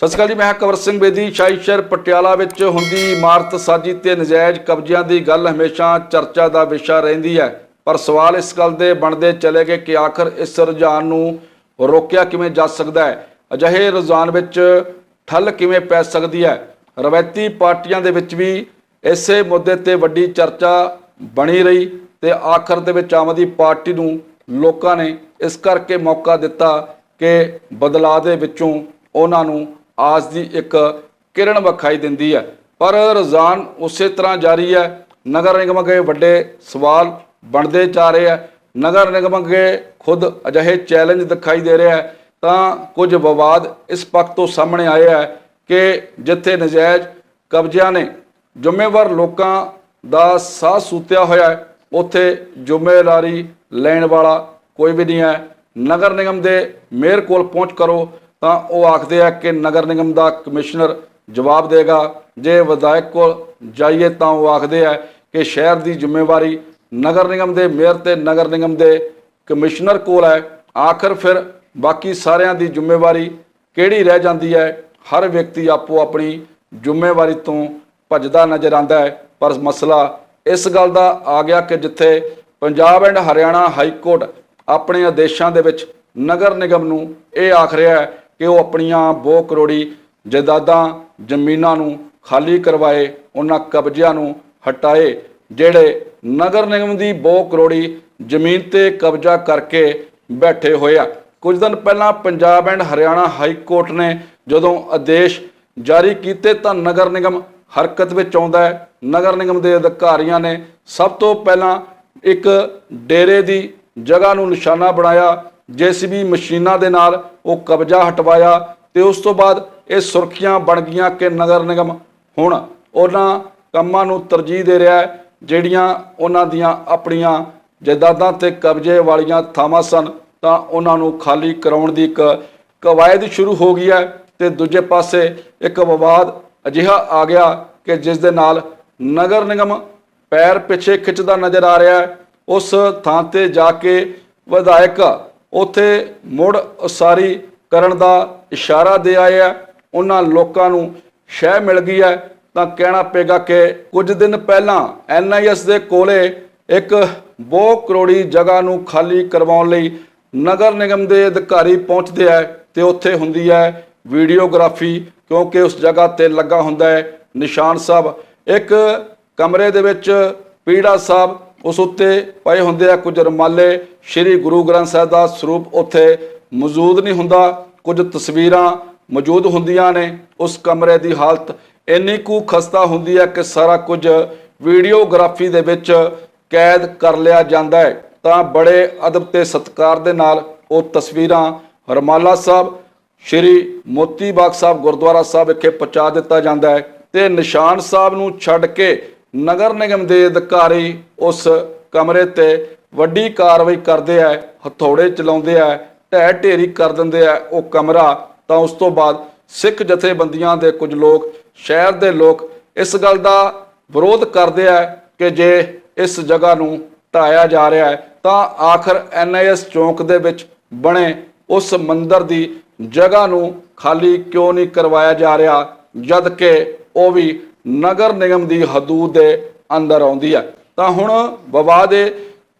ਸਤਿ ਸ਼੍ਰੀ ਅਕਾਲ ਜੀ, ਮੈਂ ਹਾਂ ਕਵਰ ਸਿੰਘ ਬੇਦੀ। ਸ਼ਾਹੀ ਸ਼ਹਿਰ ਪਟਿਆਲਾ ਵਿੱਚ ਹੁੰਦੀ ਇਮਾਰਤ ਸਾਜੀ ਤੇ ਨਜਾਇਜ਼ ਕਬਜ਼ਿਆਂ ਦੀ ਗੱਲ ਹਮੇਸ਼ਾ ਚਰਚਾ ਦਾ ਵਿਸ਼ਾ ਰਹਿੰਦੀ ਹੈ। ਪਰ ਸਵਾਲ ਇਸ ਗੱਲ ਦੇ ਬਣਦੇ ਚਲੇ ਗਏ ਕਿ ਆਖਰ ਇਸ ਰੁਝਾਨ ਨੂੰ ਰੋਕਿਆ ਕਿਵੇਂ ਜਾ ਸਕਦਾ ਹੈ? ਅਜਿਹੇ ਰੁਝਾਨ ਵਿੱਚ ਠੱਲ ਕਿਵੇਂ ਪੈ ਸਕਦੀ ਹੈ? ਰਵਾਇਤੀ ਪਾਰਟੀਆਂ ਦੇ ਵਿੱਚ ਵੀ ਇਸੇ ਮੁੱਦੇ ਤੇ ਵੱਡੀ ਚਰਚਾ ਬਣੀ ਰਹੀ ਤੇ ਆਖਰ ਦੇ ਵਿੱਚ ਆਮ ਆਦਮੀ ਪਾਰਟੀ ਨੂੰ ਲੋਕਾਂ ਨੇ ਇਸ ਕਰਕੇ ਮੌਕਾ ਦਿੱਤਾ ਕਿ ਬਦਲਾਅ ਦੇ ਵਿੱਚੋਂ ਉਹਨਾਂ ਨੂੰ ਆਸ ਦੀ ਇੱਕ ਕਿਰਨ ਵਿਖਾਈ ਦਿੰਦੀ ਹੈ। ਪਰ ਰੁਝਾਨ ਉਸੇ ਤਰ੍ਹਾਂ ਜਾਰੀ ਹੈ। ਨਗਰ ਨਿਗਮ ਅੱਗੇ ਵੱਡੇ ਸਵਾਲ ਬਣਦੇ ਜਾ ਰਹੇ ਹੈ। ਨਗਰ ਨਿਗਮ ਅੱਗੇ ਖੁਦ ਅਜਿਹੇ ਚੈਲੰਜ ਦਿਖਾਈ ਦੇ ਰਿਹਾ ਹੈ। ਤਾਂ ਕੁਝ ਵਿਵਾਦ ਇਸ ਪੱਖ ਤੋਂ ਸਾਹਮਣੇ ਆਏ ਹੈ ਕਿ ਜਿੱਥੇ ਨਜਾਇਜ਼ ਕਬਜ਼ਿਆਂ ਨੇ ਜ਼ਿੰਮੇਵਾਰ ਲੋਕਾਂ ਦਾ ਸਾਹ ਸੂਤਿਆ ਹੋਇਆ ਹੈ, ਉੱਥੇ ਜ਼ਿੰਮੇਵਾਰੀ ਲੈਣ ਵਾਲਾ ਕੋਈ ਵੀ ਨਹੀਂ ਹੈ। ਨਗਰ ਨਿਗਮ ਦੇ ਮੇਅਰ ਕੋਲ ਪਹੁੰਚ ਕਰੋ। ਤਾਂ ਉਹ ਆਖਦੇ ਆ ਕਿ ਨਗਰ ਨਿਗਮ ਦਾ ਕਮਿਸ਼ਨਰ ਜਵਾਬ ਦੇਗਾ। ਜੇ ਵਿਧਾਇਕ ਕੋਲ ਜਾਈਏ ਤਾਂ ਉਹ ਆਖਦੇ ਆ ਕਿ ਸ਼ਹਿਰ ਦੀ ਜ਼ਿੰਮੇਵਾਰੀ ਨਗਰ ਨਿਗਮ ਦੇ ਮੇਅਰ ਤੇ ਨਗਰ ਨਿਗਮ ਦੇ ਕਮਿਸ਼ਨਰ ਕੋਲ ਹੈ। ਆਖਰ ਫਿਰ ਬਾਕੀ ਸਾਰਿਆਂ ਦੀ ਜ਼ਿੰਮੇਵਾਰੀ ਕਿਹੜੀ ਰਹਿ ਜਾਂਦੀ ਹੈ? ਹਰ ਵਿਅਕਤੀ ਆਪੋ ਆਪਣੀ ਜ਼ਿੰਮੇਵਾਰੀ ਤੋਂ ਭੱਜਦਾ ਨਜ਼ਰ ਆਉਂਦਾ ਹੈ। ਪਰ ਮਸਲਾ ਇਸ ਗੱਲ ਦਾ ਆ ਗਿਆ ਕਿ ਜਿੱਥੇ Punjab and Haryana high court ਆਪਣੇ ਆਦੇਸ਼ਾਂ ਦੇ ਵਿੱਚ ਨਗਰ ਨਿਗਮ ਨੂੰ ਇਹ ਆਖ ਰਿਹਾ ਹੈ ਕਿ ਉਹ ਆਪਣੀਆਂ ਬਹੁ ਕਰੋੜੀ ਜਾਇਦਾਦਾਂ ਜ਼ਮੀਨਾਂ ਨੂੰ ਖਾਲੀ ਕਰਵਾਏ, ਉਹਨਾਂ ਕਬਜ਼ਿਆਂ ਨੂੰ ਹਟਾਏ, ਜਿਹੜੇ ਨਗਰ ਨਿਗਮ ਦੀ ਬਹੁ ਕਰੋੜੀ ਜ਼ਮੀਨ ਤੇ ਕਬਜ਼ਾ ਕਰਕੇ ਬੈਠੇ ਹੋਏ ਆ। ਕੁਝ ਦਿਨ ਪਹਿਲਾਂ Punjab and Haryana high court ਨੇ ਜਦੋਂ ਆਦੇਸ਼ ਜਾਰੀ ਕੀਤੇ ਤਾਂ ਨਗਰ ਨਿਗਮ ਹਰਕਤ ਵਿੱਚ ਆਉਂਦਾ ਹੈ। ਨਗਰ ਨਿਗਮ ਦੇ ਅਧਿਕਾਰੀਆਂ ਨੇ ਸਭ ਤੋਂ ਪਹਿਲਾਂ ਇੱਕ ਡੇਰੇ ਦੀ ਜਗ੍ਹਾ ਨੂੰ ਨਿਸ਼ਾਨਾ ਬਣਾਇਆ। ਜੀਸੀਬੀ ਮਸ਼ੀਨਾਂ ਦੇ ਨਾਲ ਉਹ ਕਬਜ਼ਾ ਹਟਵਾਇਆ ਤੇ ਉਸ ਤੋਂ ਬਾਅਦ ਇਹ ਸੁਰਖੀਆਂ ਬਣ ਗਈਆਂ ਕਿ ਨਗਰ ਨਿਗਮ ਹੁਣ ਉਹਨਾਂ ਕੰਮਾਂ ਨੂੰ ਤਰਜੀਹ ਦੇ ਰਿਹਾ ਹੈ, ਜਿਹੜੀਆਂ ਉਹਨਾਂ ਦੀਆਂ ਆਪਣੀਆਂ ਜਾਇਦਾਦਾਂ ਤੇ ਕਬਜ਼ੇ ਵਾਲੀਆਂ ਥਾਵਾਂ ਸਨ, ਤਾਂ ਉਹਨਾਂ ਨੂੰ ਖਾਲੀ ਕਰਾਉਣ ਦੀ ਇੱਕ ਕਵਾਇਦ ਸ਼ੁਰੂ ਹੋ ਗਈ ਹੈ ਤੇ ਦੂਜੇ ਪਾਸੇ ਇੱਕ ਵਿਵਾਦ ਅਜਿਹਾ ਆ ਗਿਆ ਕਿ ਜਿਸ ਦੇ ਨਾਲ ਨਗਰ ਨਿਗਮ ਪੈਰ ਪਿੱਛੇ ਖਿੱਚਦਾ ਨਜ਼ਰ ਆ ਰਿਹਾ ਹੈ। ਉਸ ਥਾਂ ਤੇ ਜਾ ਕੇ ਵਿਧਾਇਕ ਉੱਥੇ ਮੁੜ ਉਸਾਰੀ ਕਰਨ ਦਾ ਇਸ਼ਾਰਾ ਦੇ ਆਏ ਆ। ਉਹਨਾਂ ਲੋਕਾਂ ਨੂੰ ਸ਼ਹਿ ਮਿਲ ਗਈ ਹੈ ਤਾਂ ਕਹਿਣਾ ਪਏਗਾ ਕਿ ਕੁਝ ਦਿਨ ਪਹਿਲਾਂ ਐਨਆਈਐਸ ਦੇ ਕੋਲੇ ਇੱਕ ਬਹੁ ਕਰੋੜੀ ਜਗ੍ਹਾ ਨੂੰ ਖਾਲੀ ਕਰਵਾਉਣ ਲਈ ਨਗਰ ਨਿਗਮ ਦੇ ਅਧਿਕਾਰੀ ਪਹੁੰਚਦੇ ਆ ਤੇ ਉੱਥੇ ਹੁੰਦੀ ਹੈ ਵੀਡੀਓਗ੍ਰਾਫੀ, ਕਿਉਂਕਿ ਉਸ ਜਗ੍ਹਾ ਤੇ ਲੱਗਾ ਹੁੰਦਾ ਹੈ ਨਿਸ਼ਾਨ ਸਾਹਿਬ। ਇੱਕ ਕਮਰੇ ਦੇ ਵਿੱਚ ਪੀੜਾ ਸਾਹਿਬ ਉਸ ਉੱਤੇ ਪਏ ਹੁੰਦੇ ਆ ਕੁਝ ਰਮਾਲੇ। ਸ੍ਰੀ ਗੁਰੂ ਗ੍ਰੰਥ ਸਾਹਿਬ ਦਾ ਸਰੂਪ ਉੱਥੇ ਮੌਜੂਦ ਨਹੀਂ ਹੁੰਦਾ। ਕੁਝ ਤਸਵੀਰਾਂ ਮੌਜੂਦ ਹੁੰਦੀਆਂ ਨੇ। ਉਸ ਕਮਰੇ ਦੀ ਹਾਲਤ ਇੰਨੀ ਕੁ ਖਸਤਾ ਹੁੰਦੀ ਹੈ ਕਿ ਸਾਰਾ ਕੁਝ ਵੀਡੀਓਗ੍ਰਾਫੀ ਦੇ ਵਿੱਚ ਕੈਦ ਕਰ ਲਿਆ ਜਾਂਦਾ ਹੈ। ਤਾਂ ਬੜੇ ਅਦਬ ਤੇ ਸਤਿਕਾਰ ਦੇ ਨਾਲ ਉਹ ਤਸਵੀਰਾਂ ਰਮਾਲਾ ਸਾਹਿਬ, ਸ਼੍ਰੀ ਮੋਤੀ ਬਾਗ ਸਾਹਿਬ ਗੁਰਦੁਆਰਾ ਸਾਹਿਬ ਵਿਖੇ ਪਹੁੰਚਾ ਦਿੱਤਾ ਜਾਂਦਾ ਹੈ ਤੇ ਨਿਸ਼ਾਨ ਸਾਹਿਬ ਨੂੰ ਛੱਡ ਕੇ ਨਗਰ ਨਿਗਮ ਦੇ ਅਧਿਕਾਰੀ ਉਸ ਕਮਰੇ ਤੇ ਵੱਡੀ ਕਾਰਵਾਈ ਕਰਦੇ ਆ, ਹਥੌੜੇ ਚਲਾਉਂਦੇ ਆ, ਢਹਿ ਢੇਰੀ ਕਰ ਦਿੰਦੇ ਆ, ਉਹ ਕਮਰਾ। ਤਾਂ ਉਸ ਤੋਂ ਬਾਅਦ ਸਿੱਖ ਜਥੇਬੰਦੀਆਂ ਦੇ ਕੁਝ ਲੋਕ, ਸ਼ਹਿਰ ਦੇ ਲੋਕ ਇਸ ਗੱਲ ਦਾ ਵਿਰੋਧ ਕਰਦੇ ਆ ਕਿ ਜੇ ਇਸ ਜਗ੍ਹਾ ਨੂੰ ਢਾਇਆ ਜਾ ਰਿਹਾ ਹੈ, ਤਾਂ ਆਖਰ ਐਨਆਈਐਸ ਚੌਂਕ ਦੇ ਵਿੱਚ ਬਣੇ ਉਸ ਮੰਦਿਰ ਦੀ ਜਗ੍ਹਾ ਨੂੰ ਖਾਲੀ ਕਿਉਂ ਨਹੀਂ ਕਰਵਾਇਆ ਜਾ ਰਿਹਾ, ਜਦ ਕਿ ਉਹ ਵੀ ਨਗਰ ਨਿਗਮ ਦੀ ਹਦੂਦ ਦੇ ਅੰਦਰ ਆਉਂਦੀ ਹੈ ਤਾਂ ਹੁਣ ਵਿਵਾਦ ਇਹ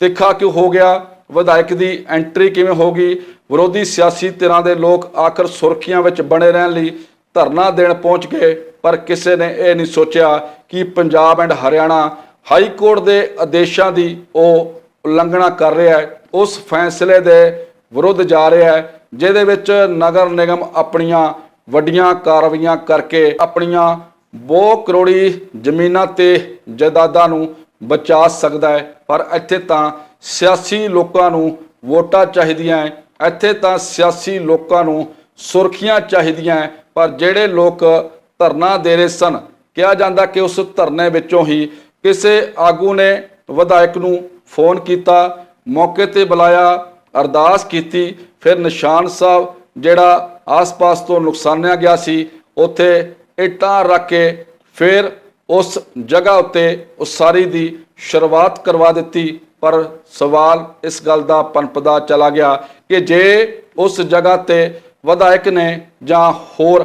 ਤਿੱਖਾ ਕਿਉਂ ਹੋ ਗਿਆ? ਵਿਧਾਇਕ ਦੀ ਐਂਟਰੀ ਕਿਵੇਂ ਹੋ ਗਈ? ਵਿਰੋਧੀ ਸਿਆਸੀ ਧਿਰਾਂ ਦੇ ਲੋਕ ਆਖਰ ਸੁਰਖੀਆਂ ਵਿੱਚ ਬਣੇ ਰਹਿਣ ਲਈ ਧਰਨਾ ਦੇਣ ਪਹੁੰਚ ਗਏ, ਪਰ ਕਿਸੇ ਨੇ ਇਹ ਨਹੀਂ ਸੋਚਿਆ ਕਿ Punjab and Haryana high court ਦੇ ਆਦੇਸ਼ਾਂ ਦੀ ਉਹ ਉਲੰਘਣਾ ਕਰ ਰਿਹਾ ਹੈ। ਉਸ ਫੈਸਲੇ ਦੇ ਵਿਰੁੱਧ ਜਾ ਰਿਹਾ ਹੈ, ਜਿਹਦੇ ਵਿੱਚ ਨਗਰ ਨਿਗਮ ਆਪਣੀਆਂ ਵੱਡੀਆਂ ਕਾਰਵਾਈਆਂ ਕਰਕੇ ਆਪਣੀਆਂ ਬਹੁ ਕਰੋੜੀ ਜ਼ਮੀਨਾਂ ਤੇ ਜਾਇਦਾਦਾਂ ਨੂੰ ਬਚਾ ਸਕਦਾ ਹੈ, ਪਰ ਇੱਥੇ ਤਾਂ ਸਿਆਸੀ ਲੋਕਾਂ ਨੂੰ ਵੋਟਾਂ ਚਾਹੀਦੀਆਂ ਹੈ, ਇੱਥੇ ਤਾਂ ਸਿਆਸੀ ਲੋਕਾਂ ਨੂੰ ਸੁਰਖੀਆਂ ਚਾਹੀਦੀਆਂ ਹੈ, ਪਰ ਜਿਹੜੇ ਲੋਕ ਧਰਨਾ ਦੇ ਰਹੇ ਸਨ, ਕਿਹਾ ਜਾਂਦਾ ਕਿ ਉਸ ਧਰਨੇ ਵਿੱਚੋਂ ਹੀ ਕਿਸੇ ਆਗੂ ਨੇ ਵਿਧਾਇਕ ਨੂੰ ਫੋਨ ਕੀਤਾ, ਮੌਕੇ ਤੇ ਬੁਲਾਇਆ, ਅਰਦਾਸ ਕੀਤੀ, ਫਿਰ ਨਿਸ਼ਾਨ ਸਾਹਿਬ ਜਿਹੜਾ ਆਸ-ਪਾਸ ਤੋਂ ਨੁਕਸਾਨਿਆ ਗਿਆ ਸੀ, ਉੱਥੇ ਇੱਟਾਂ ਰੱਖ ਕੇ ਫਿਰ ਉਸ ਜਗ੍ਹਾ ਉੱਤੇ ਉਸਾਰੀ ਦੀ ਸ਼ੁਰੂਆਤ ਕਰਵਾ ਦਿੱਤੀ। ਪਰ ਸਵਾਲ ਇਸ ਗੱਲ ਦਾ ਪਨਪਦਾ ਚਲਾ ਗਿਆ ਕਿ ਜੇ ਉਸ ਜਗ੍ਹਾ ਤੇ ਵਿਧਾਇਕ ਨੇ ਜਾਂ ਹੋਰ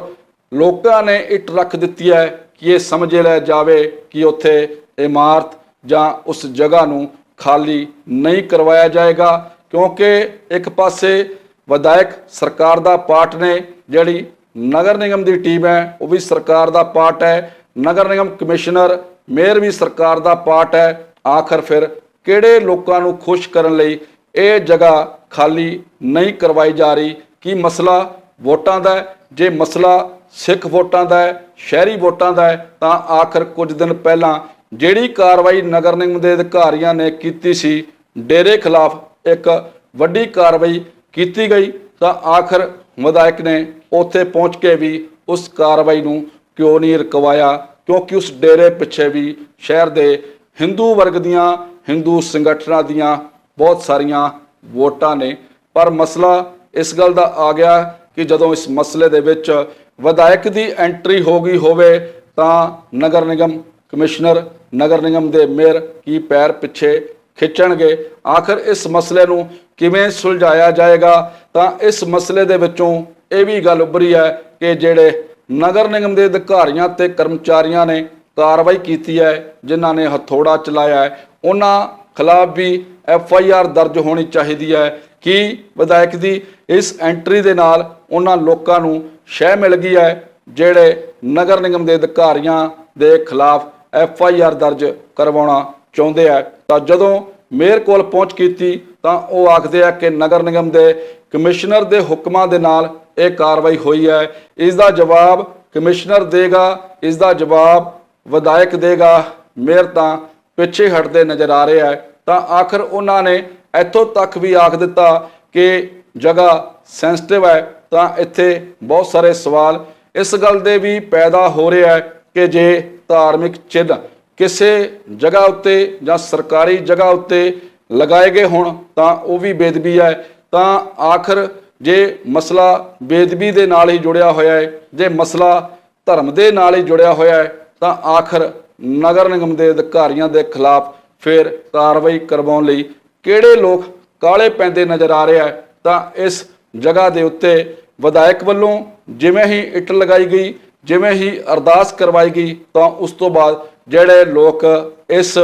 ਲੋਕਾਂ ਨੇ ਇੱਟ ਰੱਖ ਦਿੱਤੀ ਹੈ ਕਿ ਇਹ ਸਮਝ ਲੈ ਜਾਵੇ ਕਿ ਉੱਥੇ ਇਮਾਰਤ ਜਾਂ ਉਸ ਜਗ੍ਹਾ ਨੂੰ ਖਾਲੀ ਨਹੀਂ ਕਰਵਾਇਆ ਜਾਏਗਾ, ਕਿਉਂਕਿ ਇੱਕ ਪਾਸੇ ਵਿਧਾਇਕ ਸਰਕਾਰ ਦਾ ਪਾਰਟ ਨੇ ਜਿਹੜੀ ਨਗਰ ਨਿਗਮ ਦੀ ਟੀਮ ਹੈ, ਉਹ ਵੀ ਸਰਕਾਰ ਦਾ ਪਾਰਟ ਹੈ। ਨਗਰ ਨਿਗਮ ਕਮਿਸ਼ਨਰ, ਮੇਅਰ ਵੀ ਸਰਕਾਰ ਦਾ ਪਾਰਟ ਹੈ। ਆਖਰ ਫਿਰ ਕਿਹੜੇ ਲੋਕਾਂ ਨੂੰ ਖੁਸ਼ ਕਰਨ ਲਈ ਇਹ ਜਗ੍ਹਾ ਖਾਲੀ ਨਹੀਂ ਕਰਵਾਈ ਜਾ ਰਹੀ? ਕੀ ਮਸਲਾ ਵੋਟਾਂ ਦਾ ਜੇ ਮਸਲਾ ਸਿੱਖ ਵੋਟਾਂ ਦਾ ਹੈ, ਸ਼ਹਿਰੀ ਵੋਟਾਂ ਦਾ ਹੈ, ਤਾਂ ਆਖਰ ਕੁਝ ਦਿਨ ਪਹਿਲਾਂ ਜਿਹੜੀ ਕਾਰਵਾਈ ਨਗਰ ਨਿਗਮ ਦੇ ਅਧਿਕਾਰੀਆਂ ਨੇ ਕੀਤੀ ਸੀ, ਡੇਰੇ ਖਿਲਾਫ ਇੱਕ ਵੱਡੀ ਕਾਰਵਾਈ ਕੀਤੀ ਗਈ, ਤਾਂ ਆਖਰ ਵਿਧਾਇਕ ਨੇ ਉੱਥੇ ਪਹੁੰਚ ਕੇ ਵੀ ਉਸ ਕਾਰਵਾਈ ਨੂੰ ਕਿਉਂ ਨਹੀਂ ਰੁਕਵਾਇਆ? ਕਿਉਂਕਿ ਉਸ ਡੇਰੇ ਪਿੱਛੇ ਵੀ ਸ਼ਹਿਰ ਦੇ ਹਿੰਦੂ ਵਰਗ ਦੀਆਂ, ਹਿੰਦੂ ਸੰਗਠਨਾਂ ਦੀਆਂ ਬਹੁਤ ਸਾਰੀਆਂ ਵੋਟਾਂ ਨੇ। ਪਰ ਮਸਲਾ ਇਸ ਗੱਲ ਦਾ ਆ ਗਿਆ ਕਿ ਜਦੋਂ ਇਸ ਮਸਲੇ ਦੇ ਵਿੱਚ ਵਿਧਾਇਕ ਦੀ ਐਂਟਰੀ ਹੋ ਗਈ ਹੋਵੇ, ਤਾਂ ਨਗਰ ਨਿਗਮ ਕਮਿਸ਼ਨਰ, ਨਗਰ ਨਿਗਮ ਦੇ ਮੇਅਰ ਕੀ ਪੈਰ ਪਿੱਛੇ ਖਿੱਚਣਗੇ? ਆਖਰ ਇਸ ਮਸਲੇ ਨੂੰ ਕਿਵੇਂ ਸੁਲਝਾਇਆ ਜਾਏਗਾ? ਤਾਂ ਇਸ ਮਸਲੇ ਦੇ ਵਿੱਚੋਂ ਇਹ ਵੀ ਗੱਲ ਉੱਭਰੀ ਹੈ ਕਿ ਜਿਹੜੇ ਨਗਰ ਨਿਗਮ ਦੇ ਅਧਿਕਾਰੀਆਂ ਤੇ ਕਰਮਚਾਰੀਆਂ ਨੇ ਕਾਰਵਾਈ ਕੀਤੀ ਹੈ, ਜਿਨ੍ਹਾਂ ਨੇ ਹਥੋੜਾ ਚਲਾਇਆ ਹੈ, ਉਹਨਾਂ ਖਿਲਾਫ ਵੀ ਐਫ ਆਈ ਆਰ ਦਰਜ ਹੋਣੀ ਚਾਹੀਦੀ ਹੈ ਕਿ ਵਿਧਾਇਕ ਦੀ ਇਸ ਐਂਟਰੀ ਦੇ ਨਾਲ ਉਹਨਾਂ ਲੋਕਾਂ ਨੂੰ ਸ਼ਹਿ ਮਿਲ ਗਈ ਹੈ, ਜਿਹੜੇ ਨਗਰ ਨਿਗਮ ਦੇ ਅਧਿਕਾਰੀਆਂ ਦੇ ਖਿਲਾਫ ਐਫ ਆਈ ਆਰ ਦਰਜ ਕਰਵਾਉਣਾ ਚਾਹੁੰਦੇ ਆ ਤਾਂ ਜਦੋਂ ਮੇਅਰ ਕੋਲ ਪਹੁੰਚ ਕੀਤੀ ਤਾਂ ਉਹ ਆਖਦੇ ਆ ਕਿ ਨਗਰ ਨਿਗਮ ਦੇ ਕਮਿਸ਼ਨਰ ਦੇ ਹੁਕਮਾਂ ਦੇ ਨਾਲ ਇਹ ਕਾਰਵਾਈ ਹੋਈ ਹੈ। ਇਸ ਦਾ ਜਵਾਬ ਕਮਿਸ਼ਨਰ ਦੇਗਾ ਇਸ ਦਾ ਜਵਾਬ ਵਿਧਾਇਕ ਦੇਗਾ। ਮੇਅਰ ਤਾਂ ਪਿੱਛੇ ਹਟਦੇ ਨਜ਼ਰ ਆ ਰਿਹਾ ਹੈ। ਤਾਂ ਆਖਰ ਉਹਨਾਂ ਨੇ ਇੱਥੋਂ ਤੱਕ ਵੀ ਆਖ ਦਿੱਤਾ ਕਿ ਜਗ੍ਹਾ ਸੈਂਸਿਟਿਵ ਹੈ। ਤਾਂ ਇੱਥੇ ਬਹੁਤ ਸਾਰੇ ਸਵਾਲ ਇਸ ਗੱਲ ਦੇ ਵੀ ਪੈਦਾ ਹੋ ਰਿਹਾ ਹੈ ਕਿ ਜੇ ਧਾਰਮਿਕ ਚਿੰਨ੍ਹ ਕਿਸੇ ਜਗ੍ਹਾ ਉੱਤੇ ਜਾਂ ਸਰਕਾਰੀ ਜਗ੍ਹਾ ਉੱਤੇ ਲਗਾਏ ਗਏ ਹੋਣ ਤਾਂ ਉਹ ਵੀ ਬੇਦਬੀ ਹੈ। ਤਾਂ ਆਖਰ ਜੇ ਮਸਲਾ ਬੇਦਬੀ ਦੇ ਨਾਲ ਹੀ ਜੁੜਿਆ ਹੋਇਆ ਹੈ, ਜੇ ਮਸਲਾ ਧਰਮ ਦੇ ਨਾਲ ਹੀ ਜੁੜਿਆ ਹੋਇਆ ਹੈ, ਤਾਂ ਆਖਰ ਨਗਰ ਨਿਗਮ ਦੇ ਅਧਿਕਾਰੀਆਂ ਦੇ ਖਿਲਾਫ ਫਿਰ ਕਾਰਵਾਈ ਕਰਵਾਉਣ ਲਈ ਕਿਹੜੇ ਲੋਕ ਕਾਲੇ ਪੈਂਦੇ ਨਜ਼ਰ ਆ ਰਿਹਾ ਹੈ, ਤਾਂ ਇਸ ਜਗ੍ਹਾ ਦੇ ਉੱਤੇ ਵਿਧਾਇਕ ਵੱਲੋਂ ਜਿਵੇਂ ਹੀ ਇੱਟ ਲਗਾਈ ਗਈ, ਜਿਵੇਂ ਹੀ ਅਰਦਾਸ ਕਰਵਾਈ ਗਈ, ਤਾਂ ਉਸ ਤੋਂ ਬਾਅਦ ਜਿਹੜੇ ਲੋਕ ਇਸ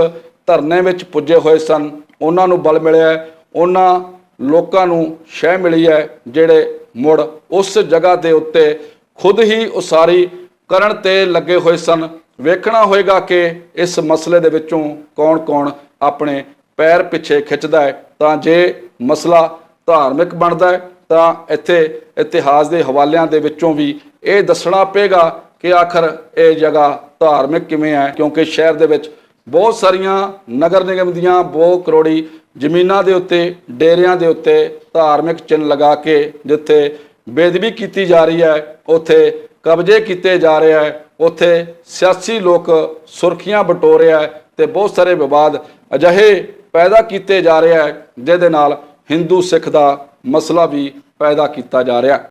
ਧਰਨੇ ਵਿੱਚ ਪੁੱਜੇ ਹੋਏ ਸਨ, ਉਹਨਾਂ ਨੂੰ ਬਲ ਮਿਲਿਆ ਉਹਨਾਂ ਲੋਕਾਂ ਨੂੰ ਸ਼ਹਿ ਮਿਲੀ ਹੈ, ਜਿਹੜੇ ਮੁੜ ਉਸ ਜਗ੍ਹਾ ਦੇ ਉੱਤੇ ਖੁਦ ਹੀ ਉਸਾਰੀ ਕਰਨ ਤੇ ਲੱਗੇ ਹੋਏ ਸਨ। ਵੇਖਣਾ ਹੋਏਗਾ ਕਿ ਇਸ ਮਸਲੇ ਦੇ ਵਿੱਚੋਂ ਕੌਣ-ਕੌਣ ਆਪਣੇ ਪੈਰ ਪਿੱਛੇ ਖਿੱਚਦਾ ਹੈ। ਤਾਂ ਜੇ ਮਸਲਾ ਧਾਰਮਿਕ ਬਣਦਾ ਹੈ, ਤਾਂ ਇੱਥੇ ਇਤਿਹਾਸ ਦੇ ਹਵਾਲਿਆਂ ਦੇ ਵਿੱਚੋਂ ਵੀ ਇਹ ਦੱਸਣਾ ਪਏਗਾ ਕਿ ਆਖਰ ਇਹ ਜਗ੍ਹਾ ਧਾਰਮਿਕ ਕਿਵੇਂ ਹੈ, ਕਿਉਂਕਿ ਸ਼ਹਿਰ ਦੇ ਵਿੱਚ ਬਹੁਤ ਸਾਰੀਆਂ ਨਗਰ ਨਿਗਮ ਦੀਆਂ ਬਹੁ ਕਰੋੜੀ ਜ਼ਮੀਨਾਂ ਦੇ ਉੱਤੇ, ਡੇਰਿਆਂ ਦੇ ਉੱਤੇ ਧਾਰਮਿਕ ਚਿੰਨ੍ਹ ਲਗਾ ਕੇ ਜਿੱਥੇ ਬੇਦਬੀ ਕੀਤੀ ਜਾ ਰਹੀ ਹੈ, ਉੱਥੇ ਕਬਜ਼ੇ ਕੀਤੇ ਜਾ ਰਹੇ ਹੈ, ਉੱਥੇ ਸਿਆਸੀ ਲੋਕ ਸੁਰਖੀਆਂ ਬਟੋ ਰਿਹਾ ਹੈ ਤੇ ਬਹੁਤ ਸਾਰੇ ਵਿਵਾਦ ਅਜਿਹੇ ਪੈਦਾ ਕੀਤੇ ਜਾ ਰਿਹਾ ਹੈ, ਜਿਹਦੇ ਨਾਲ ਹਿੰਦੂ ਸਿੱਖ ਦਾ ਮਸਲਾ ਵੀ ਪੈਦਾ ਕੀਤਾ ਜਾ ਰਿਹਾ ਹੈ।